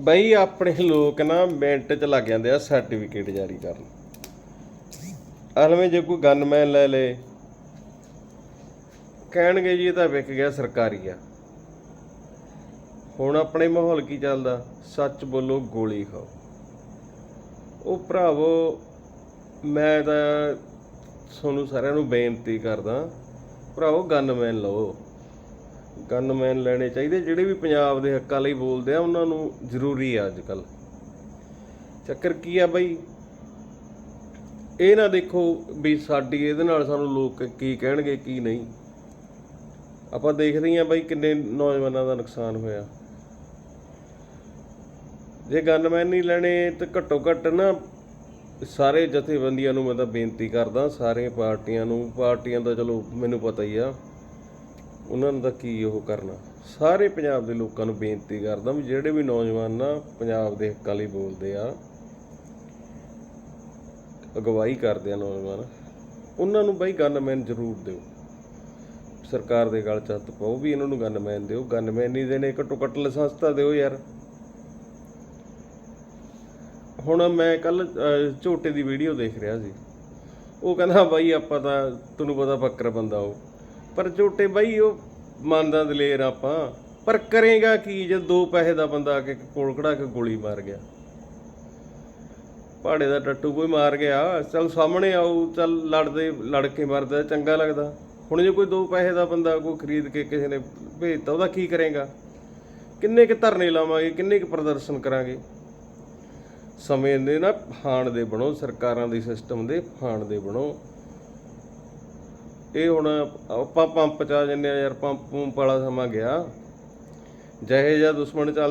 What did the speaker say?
ਬਈ ਆਪਣੇ ਲੋਕ ਨਾ ਮਿੰਟ ਚ ਲੱਗ ਜਾਂਦੇ ਆ ਸਰਟੀਫਿਕੇਟ ਜਾਰੀ ਕਰਨ। ਅਲਵੇਂ ਜੇ ਕੋਈ ਗਨਮੈਨ ਲੈ ਲੇ, ਕਹਿਣਗੇ ਜੀ ਇਹ ਤਾਂ ਵਿਕ ਗਿਆ ਸਰਕਾਰੀ ਆ। ਹੁਣ ਆਪਣੇ ਮਾਹੌਲ ਕੀ ਚੱਲਦਾ? ਸੱਚ ਬੋਲੋ ਗੋਲੀ ਖਾਓ। ਉਹ ਭਰਾਵੋ, ਮੈਂ ਤਾਂ ਤੁਹਾਨੂੰ ਸਾਰਿਆਂ ਨੂੰ ਬੇਨਤੀ ਕਰਦਾ, ਭਰਾਵੋ ਗਨਮੈਨ ਲਓ। ਗਨਮੈਨ ਲੈਣੇ ਚਾਹੀਦੇ, ਜਿਹੜੇ ਵੀ ਪੰਜਾਬ ਦੇ ਹੱਕਾਂ ਲਈ ਬੋਲਦੇ ਆ, ਉਹਨਾਂ ਨੂੰ ਜ਼ਰੂਰੀ ਆ ਅੱਜ ਕੱਲ ਚੱਕਰ ਕੀ ਆ ਬਈ? ਇਹ ਨਾ ਦੇਖੋ ਵੀ ਸਾਡੀ, ਇਹਦੇ ਨਾਲ ਸਾਨੂੰ ਲੋਕ ਕੀ ਕਹਿਣਗੇ, ਕੀ ਨਹੀਂ। ਆਪਾਂ ਦੇਖਦੇ ਹਾਂ ਬਈ ਕਿੰਨੇ ਨੌਜਵਾਨਾਂ ਦਾ ਨੁਕਸਾਨ ਹੋਇਆ। ਜੇ ਗਨਮੈਨ ਨਹੀਂ ਲੈਣੇ, ਤਾਂ ਘੱਟੋ ਘੱਟ ਨਾ ਸਾਰੇ ਜਥੇਬੰਦੀਆਂ ਨੂੰ ਮੈਂ ਤਾਂ ਬੇਨਤੀ ਕਰਦਾ, ਸਾਰੇ ਪਾਰਟੀਆਂ ਨੂੰ। ਪਾਰਟੀਆਂ ਦਾ ਚਲੋ, ਮੈਨੂੰ ਪਤਾ ਹੀ ਆ। ਉਹਨਾਂ ਦਾ ਕੀ ਉਹ ਕਰਨਾ? ਸਾਰੇ ਪੰਜਾਬ ਦੇ ਲੋਕਾਂ ਨੂੰ ਬੇਨਤੀ ਕਰਦਾ ਵੀ ਜਿਹੜੇ ਵੀ ਨੌਜਵਾਨ ਨਾ ਪੰਜਾਬ ਦੇ ਹੱਕਾਂ ਲਈ ਬੋਲਦੇ ਆ, ਅਗਵਾਈ ਕਰਦੇ ਆ ਨੌਜਵਾਨ, ਉਹਨਾਂ ਨੂੰ ਬਾਈ ਗਨਮੈਨ ਜ਼ਰੂਰ ਦਿਓ। ਸਰਕਾਰ ਦੇ ਗਲ 'ਚ ਪਾਓ ਵੀ ਇਹਨਾਂ ਨੂੰ ਗਨਮੈਨ ਦਿਓ। ਗਨਮੈਨ ਨਹੀਂ ਦੇਣੇ, ਘੱਟੋ ਘੱਟ ਲਾਇਸੈਂਸ ਤਾਂ ਦਿਓ ਯਾਰ। ਹੁਣ ਮੈਂ ਕੱਲ ਝੋਟੇ ਦੀ ਵੀਡੀਓ ਦੇਖ ਰਿਹਾ ਸੀ। ਉਹ ਕਹਿੰਦਾ ਬਾਈ ਆਪਾਂ ਤਾਂ ਤੁਹਾਨੂੰ ਪਤਾ ਫੱਕਰ ਬੰਦਾ ਉਹ। ਪਰ ਝੋਟੇ ਬਾਈ, ਉਹ ਮੰਨਦਾ ਦਲੇਰ ਆਪਾਂ। ਪਰ ਕਰੇਗਾ ਕੀ ਜੇ ਦੋ ਪੈਸੇ ਦਾ ਬੰਦਾ ਆ ਕੇ ਕੋਲ ਕੜਾ ਕੇ ਗੋਲੀ ਮਾਰ ਗਿਆ? ਪਹਾੜੇ ਦਾ ਟੱਟੂ ਕੋਈ ਮਾਰ ਗਿਆ। ਚੱਲ ਸਾਹਮਣੇ ਆਉ ਚੱਲ ਲੜਦੇ ਲੜ ਕੇ ਮਰਦਾ, ਚੰਗਾ ਲੱਗਦਾ। ਹੁਣ ਜੇ ਕੋਈ ਦੋ ਪੈਸੇ ਦਾ ਬੰਦਾ ਕੋਈ ਖਰੀਦ ਕੇ ਕਿਸੇ ਨੇ ਭੇਜਤਾ, ਉਹਦਾ ਕੀ ਕਰੇਗਾ? ਕਿੰਨੇ ਕੁ ਧਰਨੇ ਲਾਵਾਂਗੇ, ਕਿੰਨੇ ਕੁ ਪ੍ਰਦਰਸ਼ਨ ਕਰਾਂਗੇ? ਸਮੇਂ ਦੇ ਨਾ ਫਾਣ ਦੇ ਬਣੋ, ਸਰਕਾਰਾਂ ਦੇ ਸਿਸਟਮ ਦੇ ਫਾਣ ਦੇ ਬਣੋ। ਇਹ ਹੁਣ ਆਪਾਂ ਪੰਪ ਚ ਆ ਜੰਨੇ ਆ ਯਾਰ ਪੰਪ ਪੰਪ ਵਾਲਾ ਸਮਾਂ ਗਿਆ। ਜਿਹੇ ਜਿਹਾ ਦੁਸ਼ਮਣ ਚੱਲ